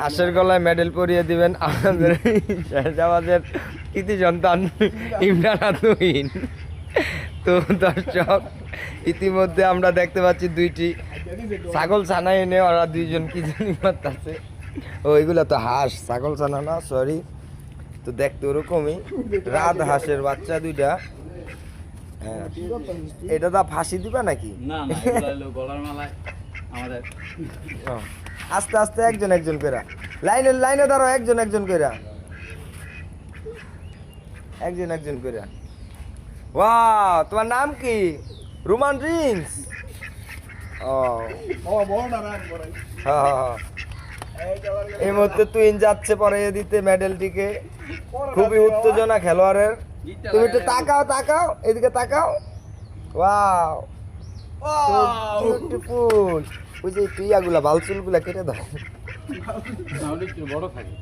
হাঁসের গলায় মেডেল পরিয়ে দিবেন আমাদের শাহজাবাদের কৃতি সন্তান ইমরান আতুইন তো দর্শক ইতিমধ্যে আমরা দেখতে পাচ্ছি দুইটি ছাগল ছানা এনে ওরা দুইজন কি জানি মারতাছে। ও এগুলো তো হাঁস ছাগল ছানা না সরি তো দেখতে ওরকমই রাত হাঁসের বাচ্চা দুইটা। হ্যাঁ এটা তো ফাঁসি দিবা নাকি? না না গলার মালায় আমাদের। আস্তে আস্তে একজন একজন করে লাইনে লাইনে ধরো একজন একজন করে একজন একজন করে ওয়াও, তোমার নাম কি? Roman Reigns. এই মুহূর্তে তুই যাচ্ছে পরে দিতে মেডেলটিকে খুবই উত্তেজনা খেলোয়াড়ের। তুমি একটু তাকাও তাকাও, এদিকে তাকাও। ওয়াও। ওই যে তুই আগুলা বালচুলগুলা কেটে দাও। বড় থাকে